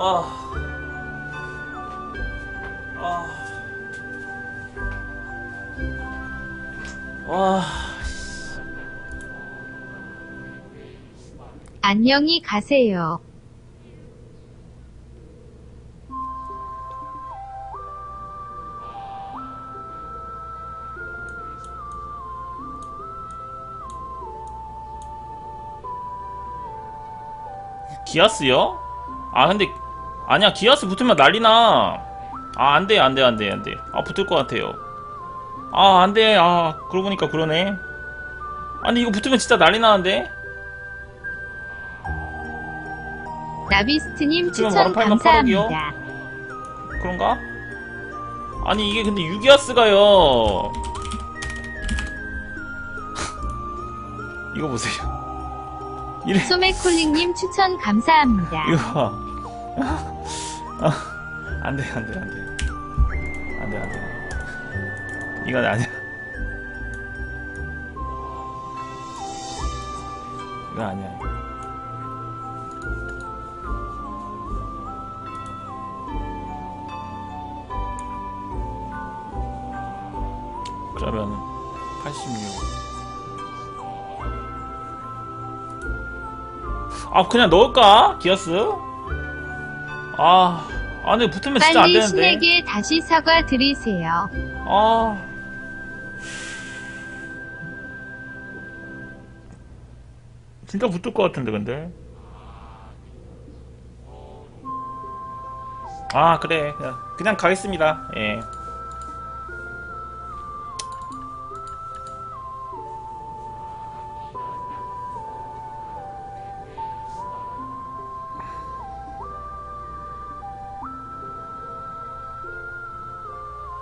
아. 아. 와. 안녕히 가세요. 기아스요? 아 근데 아니야 기아스 붙으면 난리나 아 안돼 안돼 안돼 안돼 아 붙을 것 같아요 아 안돼 아 그러고 보니까 그러네 아니 이거 붙으면 진짜 난리 나는데 나비스트님 추천? 감사합니다. 그런가? 아니 이게 근데 유기아스가요 이거 보세요 이래 소매콜링님 추천 감사합니다. 이거 봐. 아, 안 돼, 안 돼, 안 돼. 안 돼, 안 돼. 이건 아니야. 이건 아니야. 그러면 86. 아 그냥 넣을까? 기어스? 아, 아 근데 붙으면 진짜 안 빨리 되는데. 신에게 다시 사과 드리세요. 아. 진짜 붙을 것 같은데 근데. 아 그래 그냥 가겠습니다. 예.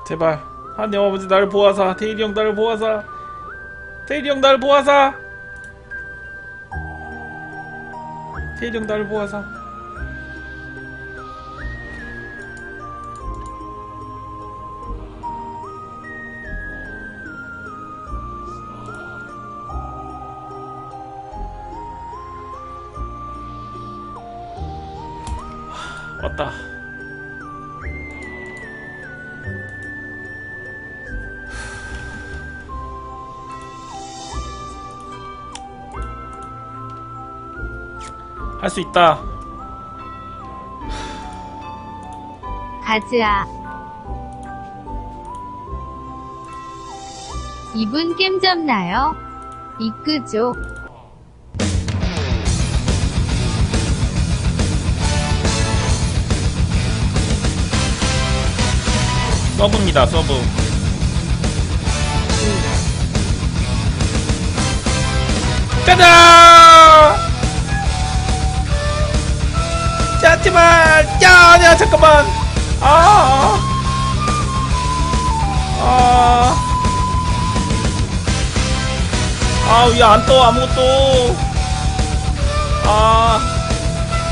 제발 하나님 아버지 나를 보아사 테일이 형 나를 보아사 테일이 형 나를 보아사. 테일이 형 나를 보아사. 하, 왔다 할 수 있다 가즈아. 이분 게임 접나요? 이끄죠. 서브입니다 서브 짜잔 제발 야 아니야 잠깐만 아 아. 아, 왜안 떠, 아무것도. 아,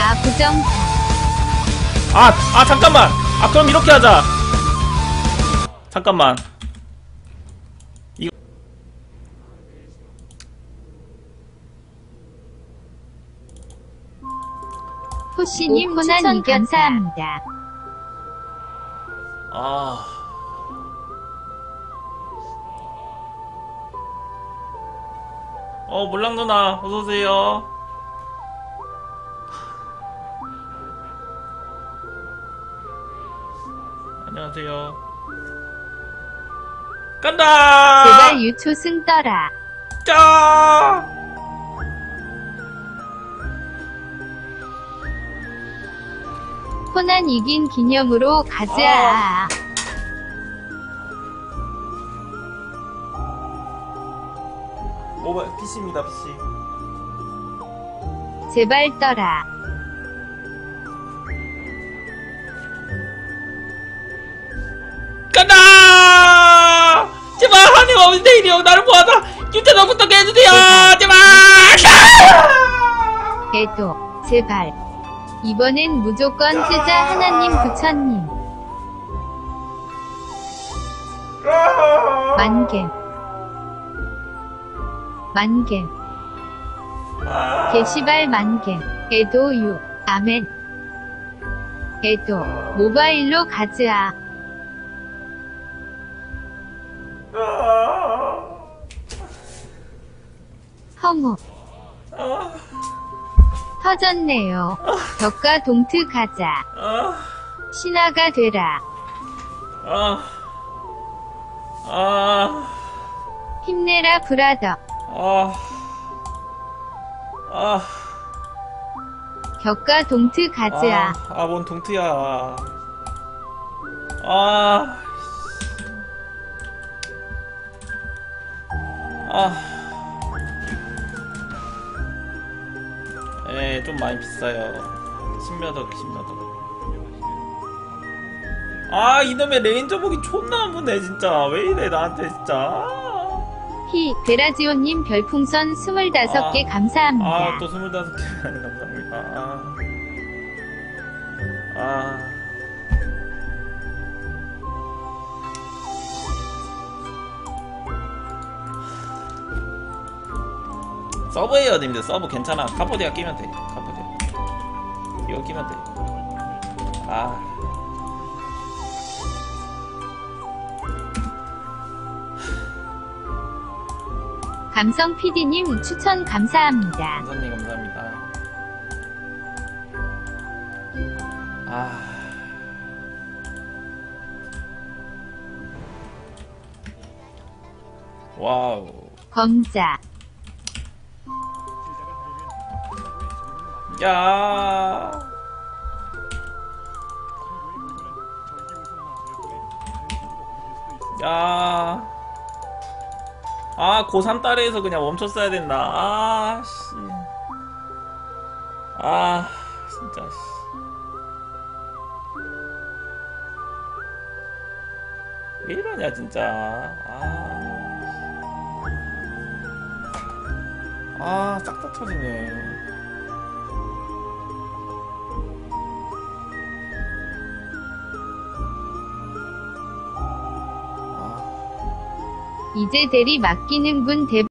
아 부정. 아, 아, 잠깐만. 아, 그럼 이렇게 하자. 잠깐만. 호시님 추천 감사합니다. 아. 어, 몰랑 누나, 어서오세요. 안녕하세요. 간다! 제발 유초승 떠라. 짜! 코난 이긴 기념으로 가즈아. 모바일 PC입니다, PC. 제발 떠라. 간다! 제발, 아버지 내일이 형 나를 모아서 유태너 부탁해 해주세요! 제발! 개도. 제발. 이번엔 무조건 뜨자 하나님 부처님. 만개. 만개. 게시발 만개. 애도유. 아멘. 에도. 모바일로 가즈아. 허무. 터졌네요. 덕가 동트 가자. 아, 신화가 되라. 아, 아, 힘내라 브라더. 아, 아, 격가 동트 가즈아. 아, 아, 뭔 동트야. 아, 아. 에, 좀 많이 비싸요. 10몇 억, 10몇 억. 아, 이놈의 레인저복이 존나 아프네, 진짜. 왜 이래, 나한테, 진짜. 히, 베라지오님 별풍선 25개 아. 감사합니다. 아, 또 25개 감사합니다. 아. 아. 서브예요, 님들. 서브 괜찮아. 카보디아 끼면 돼. 카보디아. 이거 끼면 돼. 아. 감성 PD님 추천 감사합니다. 감사님 감사합니다. 아. 와우. 검자. 야. 야. 아, 고3 딸에서 그냥 멈췄어야 된다. 아, 씨. 아, 진짜, 씨. 왜 이러냐, 진짜. 아. 아, 싹 다 터지네. 이제 대리 맡기는 분 대,